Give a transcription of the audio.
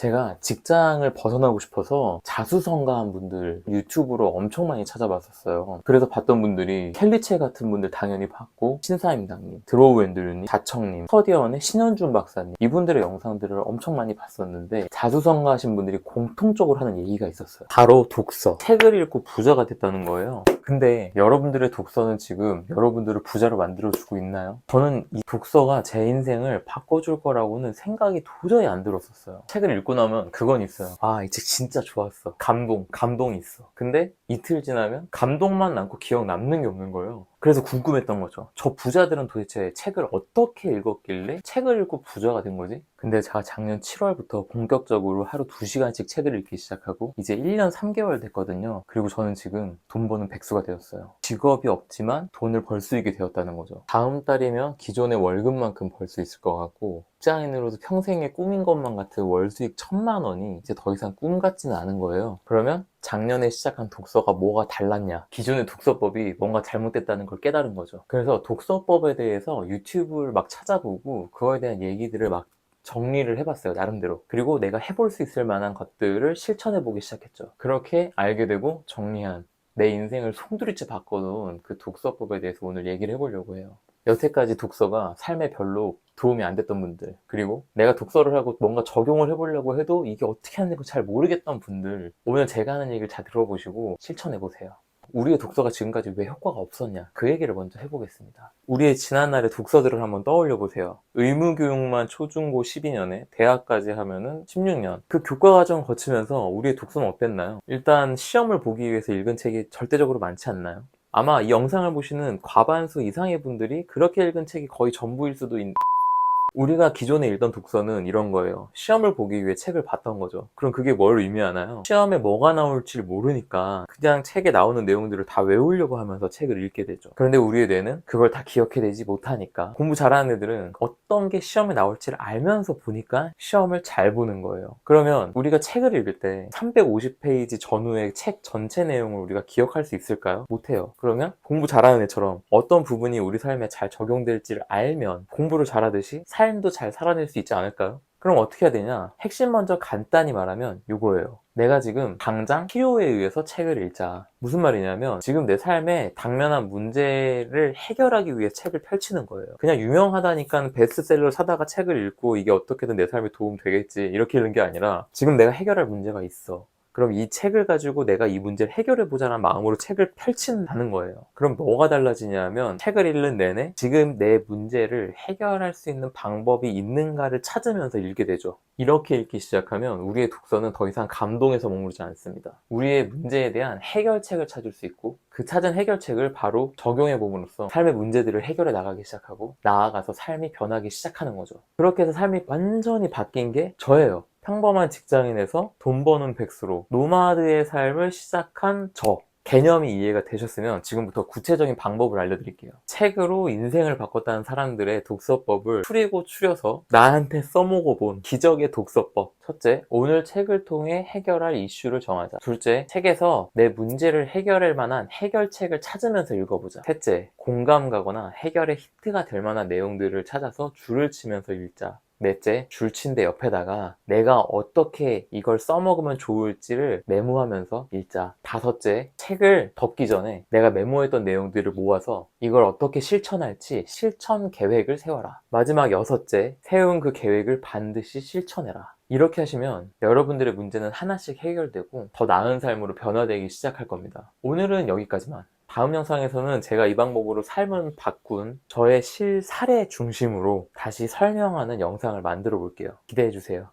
제가 직장을 벗어나고 싶어서 자수성가한 분들 유튜브로 엄청 많이 찾아봤었어요. 그래서 봤던 분들이 켈리체 같은 분들 당연히 봤고 신사임당님, 드로우 앤드류님, 자청님, 스터디언의 신현준 박사님 이분들의 영상들을 엄청 많이 봤었는데 자수성가하신 분들이 공통적으로 하는 얘기가 있었어요. 바로 독서. 책을 읽고 부자가 됐다는 거예요. 근데 여러분들의 독서는 지금 여러분들을 부자로 만들어주고 있나요? 저는 이 독서가 제 인생을 바꿔줄 거라고는 생각이 도저히 안 들었었어요. 책을 읽고 나면 그건 있어요. 아, 이 책 진짜 좋았어. 감동, 감동이 있어. 근데 이틀 지나면 감동만 남고 기억 남는 게 없는 거예요. 그래서 궁금했던 거죠. 저 부자들은 도대체 책을 어떻게 읽었길래 책을 읽고 부자가 된 거지? 근데 제가 작년 7월부터 본격적으로 하루 2시간씩 책을 읽기 시작하고 이제 1년 3개월 됐거든요. 그리고 저는 지금 돈 버는 백수가 되었어요. 직업이 없지만 돈을 벌 수 있게 되었다는 거죠. 다음 달이면 기존의 월급만큼 벌 수 있을 것 같고 직장인으로도 평생의 꿈인 것만 같은 월 수익 천만 원이 이제 더 이상 꿈 같지는 않은 거예요. 그러면 작년에 시작한 독서가 뭐가 달랐냐? 기존의 독서법이 뭔가 잘못됐다는 걸 깨달은 거죠. 그래서 독서법에 대해서 유튜브를 막 찾아보고 그거에 대한 얘기들을 막 정리를 해봤어요, 나름대로. 그리고 내가 해볼 수 있을 만한 것들을 실천해보기 시작했죠. 그렇게 알게 되고 정리한 내 인생을 송두리째 바꿔놓은 그 독서법에 대해서 오늘 얘기를 해보려고 해요. 여태까지 독서가 삶에 별로 도움이 안 됐던 분들, 그리고 내가 독서를 하고 뭔가 적용을 해보려고 해도 이게 어떻게 하는지 잘 모르겠던 분들, 오늘 제가 하는 얘기를 잘 들어보시고 실천해보세요. 우리의 독서가 지금까지 왜 효과가 없었냐? 그 얘기를 먼저 해보겠습니다. 우리의 지난날의 독서들을 한번 떠올려 보세요. 의무교육만 초중고 12년에 대학까지 하면은 16년. 그 교과 과정 거치면서 우리의 독서는 어땠나요? 일단 시험을 보기 위해서 읽은 책이 절대적으로 많지 않나요? 아마 이 영상을 보시는 과반수 이상의 분들이 그렇게 읽은 책이 거의 전부일 수도 있... 우리가 기존에 읽던 독서는 이런 거예요. 시험을 보기 위해 책을 봤던 거죠. 그럼 그게 뭘 의미하나요? 시험에 뭐가 나올지 모르니까 그냥 책에 나오는 내용들을 다 외우려고 하면서 책을 읽게 되죠. 그런데 우리의 뇌는 그걸 다 기억해내지 못하니까 공부 잘하는 애들은 어떤 게 시험에 나올지를 알면서 보니까 시험을 잘 보는 거예요. 그러면 우리가 책을 읽을 때 350페이지 전후의 책 전체 내용을 우리가 기억할 수 있을까요? 못해요. 그러면 공부 잘하는 애처럼 어떤 부분이 우리 삶에 잘 적용될지를 알면 공부를 잘하듯이 삶도 잘 살아낼 수 있지 않을까요? 그럼 어떻게 해야 되냐? 핵심 먼저 간단히 말하면 이거예요. 내가 지금 당장 필요에 의해서 책을 읽자. 무슨 말이냐면 지금 내 삶에 당면한 문제를 해결하기 위해 책을 펼치는 거예요. 그냥 유명하다니까 베스트셀러 사다가 책을 읽고 이게 어떻게든 내 삶에 도움 되겠지 이렇게 읽는 게 아니라 지금 내가 해결할 문제가 있어. 그럼 이 책을 가지고 내가 이 문제를 해결해 보자는 마음으로 책을 펼친다는 거예요. 그럼 뭐가 달라지냐면 책을 읽는 내내 지금 내 문제를 해결할 수 있는 방법이 있는가를 찾으면서 읽게 되죠. 이렇게 읽기 시작하면 우리의 독서는 더 이상 감동에서 머무르지 않습니다. 우리의 문제에 대한 해결책을 찾을 수 있고 그 찾은 해결책을 바로 적용해 봄으로써 삶의 문제들을 해결해 나가기 시작하고 나아가서 삶이 변하기 시작하는 거죠. 그렇게 해서 삶이 완전히 바뀐 게 저예요. 평범한 직장인에서 돈 버는 백수로 노마드의 삶을 시작한 저. 개념이 이해가 되셨으면 지금부터 구체적인 방법을 알려드릴게요. 책으로 인생을 바꿨다는 사람들의 독서법을 추리고 추려서 나한테 써먹어 본 기적의 독서법. 첫째, 오늘 책을 통해 해결할 이슈를 정하자. 둘째, 책에서 내 문제를 해결할 만한 해결책을 찾으면서 읽어보자. 셋째, 공감 가거나 해결의 히트가 될 만한 내용들을 찾아서 줄을 치면서 읽자. 넷째, 줄친데 옆에다가 내가 어떻게 이걸 써먹으면 좋을지를 메모하면서 읽자. 다섯째, 책을 덮기 전에 내가 메모했던 내용들을 모아서 이걸 어떻게 실천할지 실천 계획을 세워라. 마지막 여섯째, 세운 그 계획을 반드시 실천해라. 이렇게 하시면 여러분들의 문제는 하나씩 해결되고 더 나은 삶으로 변화되기 시작할 겁니다. 오늘은 여기까지만. 다음 영상에서는 제가 이 방법으로 삶을 바꾼 저의 실사례 중심으로 다시 설명하는 영상을 만들어 볼게요. 기대해 주세요.